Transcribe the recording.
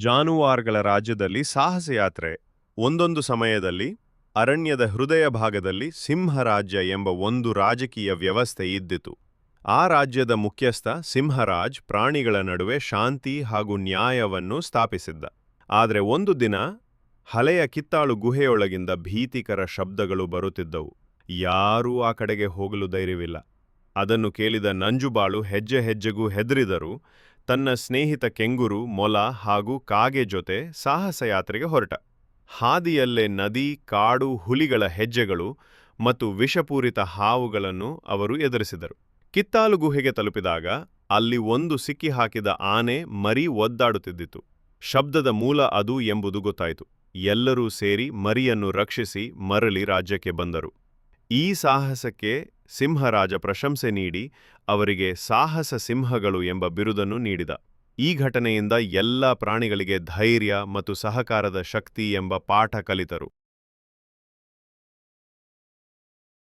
ಜಾನುವಾರುಗಳ ರಾಜ್ಯದಲ್ಲಿ ಸಾಹಸ ಯಾತ್ರೆ ಒಂದೊಂದು ಸಮಯದಲ್ಲಿ, ಅರಣ್ಯದ ಹೃದಯ ಭಾಗದಲ್ಲಿ ಸಿಂಹರಾಜ್ಯ ಎಂಬ ಒಂದು ರಾಜಕೀಯ ವ್ಯವಸ್ಥೆ ಇದ್ದಿತು. ಆ ರಾಜ್ಯದ ಮುಖ್ಯಸ್ಥ ಸಿಂಹರಾಜ್ ಪ್ರಾಣಿಗಳ ನಡುವೆ ಶಾಂತಿ ಹಾಗೂ ನ್ಯಾಯವನ್ನು ಸ್ಥಾಪಿಸಿದ್ದ. ಆದರೆ ಒಂದು ದಿನ ಹಳೆಯ ಕಿತ್ತಾಳು ಗುಹೆಯೊಳಗಿಂದ ಭೀತಿಕರ ಶಬ್ದಗಳು ಬರುತ್ತಿದ್ದವು. ಯಾರೂ ಆ ಕಡೆಗೆ ಹೋಗಲು ಧೈರ್ಯವಿಲ್ಲ. ಅದನ್ನು ಕೇಳಿದ ನಂಜುಬಾಳು ಹೆಜ್ಜೆ ಹೆಜ್ಜೆಗೂ ಹೆದರಿದರು ತನ್ನ ಸ್ನೇಹಿತ ಕೆಂಗುರು, ಮೊಲ ಹಾಗೂ ಕಾಗೆ ಜೊತೆ ಸಾಹಸಯಾತ್ರೆಗೆ ಹೊರಟ. ಹಾದಿಯಲ್ಲೇ ನದಿ, ಕಾಡು, ಹುಲಿಗಳ ಹೆಜ್ಜೆಗಳು ಮತ್ತು ವಿಷಪೂರಿತ ಹಾವುಗಳನ್ನು ಅವರು ಎದುರಿಸಿದರು. ಕಿತ್ತಾಲು ಗುಹೆಗೆ ತಲುಪಿದಾಗ ಅಲ್ಲಿ ಒಂದು ಸಿಕ್ಕಿಹಾಕಿದ ಆನೆ ಮರಿ ಒದ್ದಾಡುತ್ತಿದ್ದಿತು. ಶಬ್ದದ ಮೂಲ ಅದು ಎಂಬುದು ಗೊತ್ತಾಯಿತು. ಎಲ್ಲರೂ ಸೇರಿ ಮರಿಯನ್ನು ರಕ್ಷಿಸಿ ಮರಳಿ ರಾಜ್ಯಕ್ಕೆ ಬಂದರು. ಈ ಸಾಹಸಕ್ಕೆ ಸಿಂಹರಾಜ ಪ್ರಶಂಸೆ ನೀಡಿ ಅವರಿಗೆ ಸಾಹಸ ಸಿಂಹಗಳು ಎಂಬ ಬಿರುದನ್ನು ನೀಡಿದ. ಈ ಘಟನೆಯಿಂದ ಎಲ್ಲ ಪ್ರಾಣಿಗಳಿಗೆ ಧೈರ್ಯ ಮತ್ತು ಸಹಕಾರದ ಶಕ್ತಿ ಎಂಬ ಪಾಠ ಕಲಿತರು.